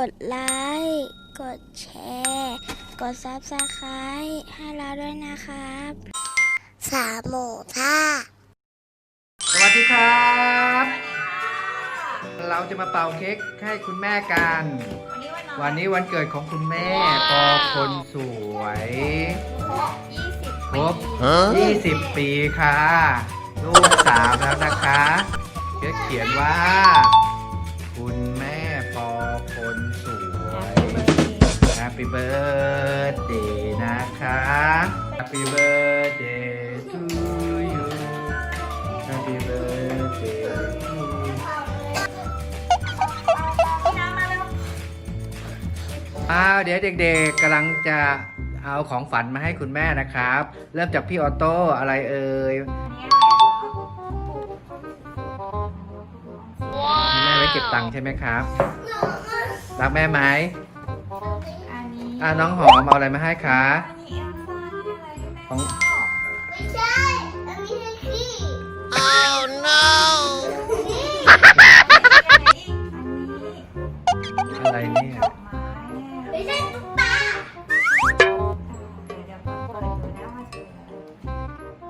กดไลค์ กดแชร์ กดซับสไครต์ให้เราด้วยนะครับ สามหมูท่า สวัสดีครับ เราจะมาเป่าเค้กให้คุณแม่กัน วันนี้วันเกิดของคุณแม่ปอคนสวยครบ20 ปีค่ะ ลูกสาวแล้วนะคะเค้กเขียนว่า birthday นะคะ Happy birthday to you Happy birthday to you อ้าวเดี๋ยวเด็กๆกำลังจะเอาของฝันมาให้คุณแม่นะครับ เริ่มจากพี่ออโต้อะไรเอ่ยแม่ไว้เก็บตังค์ใช่ไหมครับ รักแม่ไหม อันนี้อ่าน้องหอมเอาอะไรมาให้คะอันนี้เอลซ่านี่อะไรที่แม่ของชอบไม่ใช่ อันนี้คือขี้อันนี้อะไรเนี่ยดอกไม้ไม่ใช่ตุ๊กตาเดี๋ยวเดี๋ยวเปิดดูนะว่าจะเ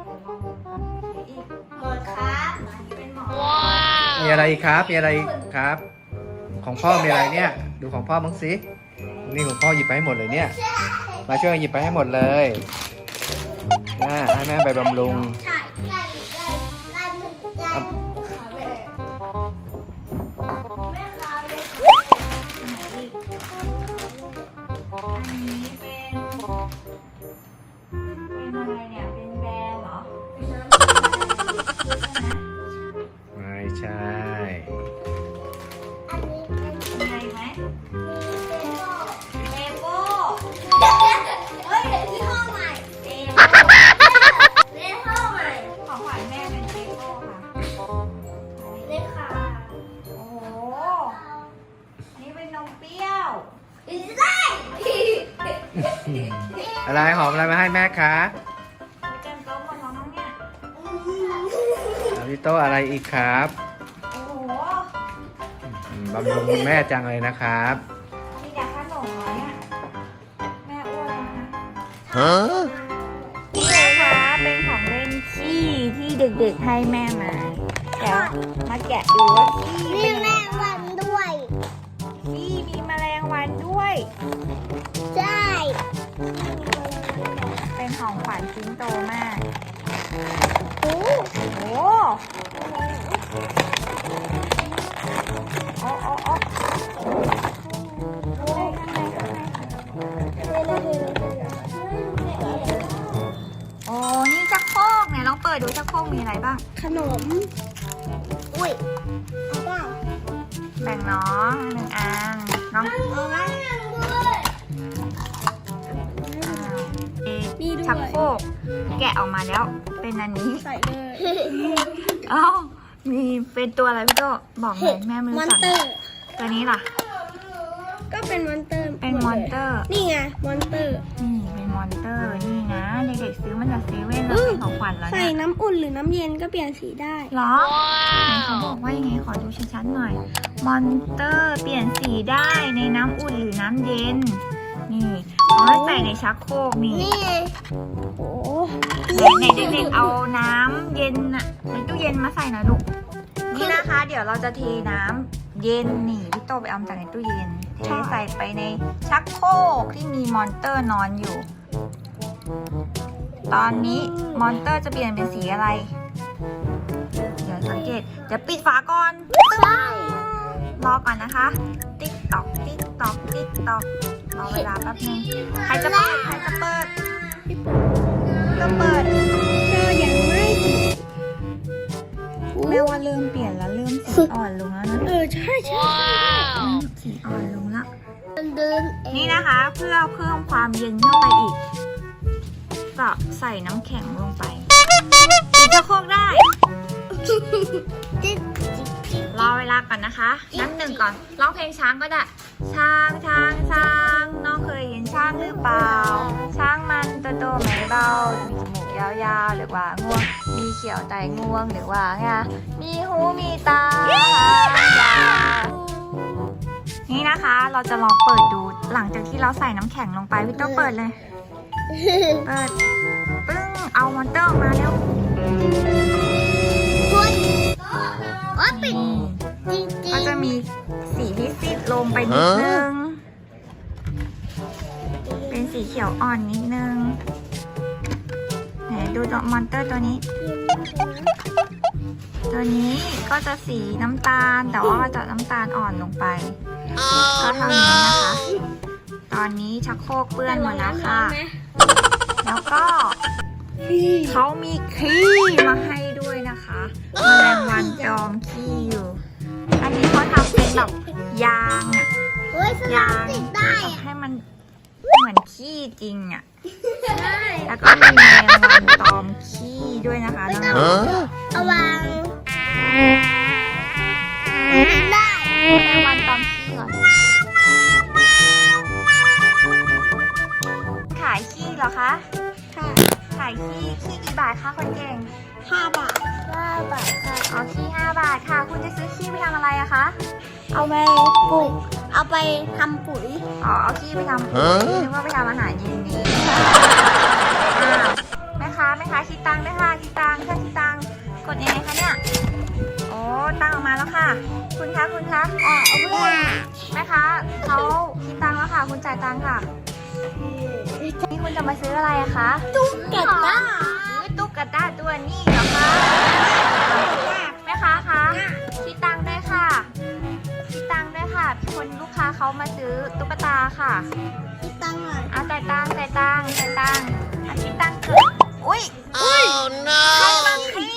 ป็นอะไรอีกหมดครับอันนี้เป็นหมอมีอะไรอีกครับมีอะไรอีกครับ ของพ่อมีอะไรเนี่ย ดูของพ่อมั้งสิ นี่ของพ่อหยิบไปให้หมดเลยเนี่ย มาช่วยหยิบไปให้หมดเลยน่าให้แม่ไปบำรุง ใช่ อะไรหอมอะไรมาให้แม่คะโอ้ยเต็มโต๊ะหมดแล้วมั้งเนี่ยอาพี่โตอะไรอีกครับโอ้โหอืมบำรุงคุณแม่จังเลยนะครับมีแต่ขนมเหรอเนี่ยแม่อ้วนแล้วนะฮะนี่นะคะเป็นของเล่นขี้ที่เด็กๆให้แม่มาเดี๋ยวมาแกะดูว่าขี้มีเป็นยังแมไง ด้วยใช่เป็นของขวัญชิ้นโตมาก โอ้โอ้โอ้โอ้โอ้โอ้ข้างในข้างในโอ้นี่ชักโครกเนี่ยลองเปิดดูชักโครกมีอะไรบ้าง ขนม อุ้ยเอาเปล่าแบ่งน้องหนึ่งอันน้องเอาไว้นั่ ชักโครกแกะออกมาแล้ว เป็นอันนี้ ใส่เลยเอ้ามีเป็นตัวอะไรพี่โตบอกหน่อยแม่ไม่มรู้อนจักเตอร์ ตัวนี้ล่ะ ก็เป็นมอนเตอร์เป็นมอนเตอร์ นี่ไงมอนเตอร์นี่เป็นมอนเตอร์นี่นะเด็กๆซื้อมาจากเซเว่นแล้วเป็นของขวัญแล้วใส่เนี่ยน้ำอุ่นหรือน้ำเย็นก็เปลี่ยนสีได้ เหรอไหนเขาบอกว่ายังไงขอดูชัดๆหน่อย มอนเตอร์เปลี่ยนสีได้ในน้ำอุ่นหรือน้ำเย็น นี่เอาไว้ใส่ในชักโครกนี่นี่ไงโอ้ไหนๆเด็กๆเอาน้ำเย็นอะในตู้เย็นมาใส่หน่อยลูกนี่นะคะ เดี๋ยวเราจะเทน้ำเย็นนี่พี่โตไปเอามาจากในตู้เย็นเทใส่ไปในชักโครกที่มีมอนเตอร์นอนอยู่ ตอนนี้มอนเตอร์จะเปลี่ยนเป็นสีอะไร เดี๋ยวสังเกตเดี๋ยวปิดฝาก่อน ใช่ รอก่อนนะคะ ติ๊กตอก ติ๊กตอก ติ๊กตอกรอเวลาแป๊บนึงใครจะเปิดใครจะเปิดก็เปิดก็ยังไม่ติดแม่ว่าเริ่มเปลี่ยนแล้วเริ่มสีอ่อนลงแล้วนะเออใช่ใช่เริ่มสีอ่อนลงแล้วเดินเองนี่นะคะ เพื่อเพิ่มความเย็นเข้าไปอีก ก็ใส่น้ำแข็งลงไปปิดจะโครกได้จิ๊ด รอเวลาก่อนนะคะนับหนึ่งก่อนร้องเพลงช้างก็ได้ ช้างช้างช้างน้องเคยเห็นช้างหรือเปล่า ช้างมันตัวโตไม่เบามีจมูกยาวๆหรือว่างวง มีเขียวไตงวงหรือว่าไงมีหูมีตานี่นะคะเราจะลองเปิดดูหลังจากที่เราใส่น้ำแข็งลงไปพี่โตเปิดเลย เปิด ปึ้ง เอามอนเตอร์ออกมาเร็ว จริงก็จะมีสีที่ซีดลงไปนิดนึง เป็นสีเขียวอ่อนนิดนึง ไหนดูตัวมอนเตอร์ตัวนี้ ตัวนี้ก็จะสีน้ำตาล แต่ว่าจะน้ำตาลอ่อนลงไป ก็เท่านี้นะคะ ตอนนี้ชักโครกเปื้อนหมดแล้วค่ะ แล้วก็เขามีขี้มาให้ด้วยนะคะแมลงวันจอมขี้อยู่อันนี้เขา ทำเป็นแบบยางอะเฮ้ยสลามติดได้แบบอะให้มันเหมือนขี้จริงอะแล้วก็มีแมลงวันตอมขี้ด้วยนะคะน้องเอาวางติดได้ๆแมลงวันตอมขี้ก่อน ขายขี้เหรอคะ ค่ะ ขายขี้ขี้กี่บาทคะคนเก่ง ห้าบาทห้าบาทค่ะ เอาขี้5บาทค่ะ คุณจะซื้อขี้ไปทำอะไรอะคะ เอาไปปลูก เอาไปทำปุ๋ย อ๋อ เอาขี้ไปทำปุ๋ยนึกว่าไปทำอาหารเย็นนี้อ้าวแม่ค้าแม่ค้าคิดตังค์ด้วยค่ะ คิดตังค์ค่ะคิดตังค์กดยังไงคะเนี่ยโอ้ตังค์ออกมาแล้วค่ะ คุณคะคุณคะอะเอาไปแม่ค้าเขาคิดตังค์แล้วค่ะ คุณจ่ายตังค์ค่ะ นี่คุณจะมาซื้ออะไรอะคะ ตุ๊กตาซื้อตุ๊กตาตัวนี้เหรอคะ มาซื้อตุ๊กตาค่ะคิดตังค์หน่อยเอาจ่ายตังค์จ่ายตังค์จ่ายตังค์อะคิดตังค์เถอะอุ้ยอุ้ยใครมาขี้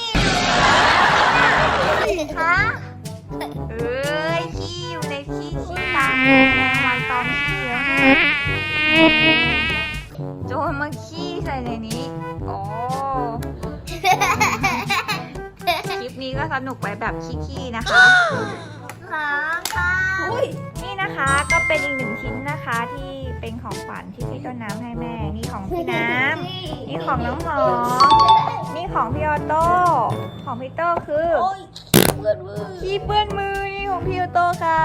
อยู่คะเอ้ยขี้อยู่ในขี้ขี้ตังค์แมลงวันตอมขี้แล้วเนี่ยโจรมาขี้ใส่ในนี้โอ้คลิปนี้ก็สนุกไปแบบขี้ๆนะคะ ค่ะค่ะนี่นะคะก็เป็นอีกหนึ่งชิ้นนะคะที่เป็นของขวัญที่พี่ต้นน้ำให้แม่ นี่ของพี่น้ำนี่ของน้องหอมนี่ของพี่ออโต้ ของพี่โต้คือโอ้ยเพื่อนมือขี้เปื้อนมือนี่ของพี่ออโต้ค่ะ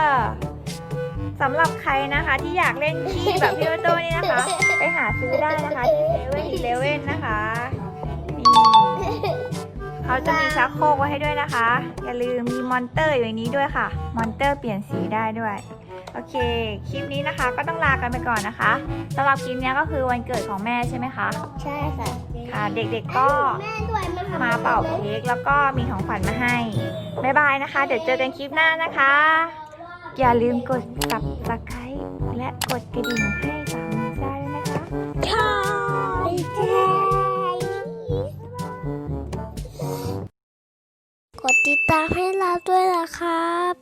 สำหรับใครนะคะที่อยากเล่นขี้แบบพี่ออโต้นี่นะคะ ไปหาซื้อได้นะคะที่เซเว่นอีเลเว่นนะคะนี่ เขาจะมีชักโครกไว้ให้ด้วยนะคะ อย่าลืมมีมอนเตอร์อยู่ในนี้ด้วยค่ะ มอนเตอร์เปลี่ยนสีได้ด้วย โอเค คลิปนี้นะคะก็ต้องลากันไปก่อนนะคะสำหรับคลิปนี้ก็คือวันเกิดของแม่ใช่ไหมคะ ใช่ค่ะค่ะ เด็กๆก็แม่ด้วยมาทำมาเป่าเค้กแล้วก็มีของขวัญมาให้บ๊ายบายนะคะ เดี๋ยวเจอกันคลิปหน้านะคะ อย่าลืมกด subscribe และกดกระดิ่งให้สามมือซ่าด้วยนะคะใช่ใช่ กดติดตามให้เราด้วยนะครับ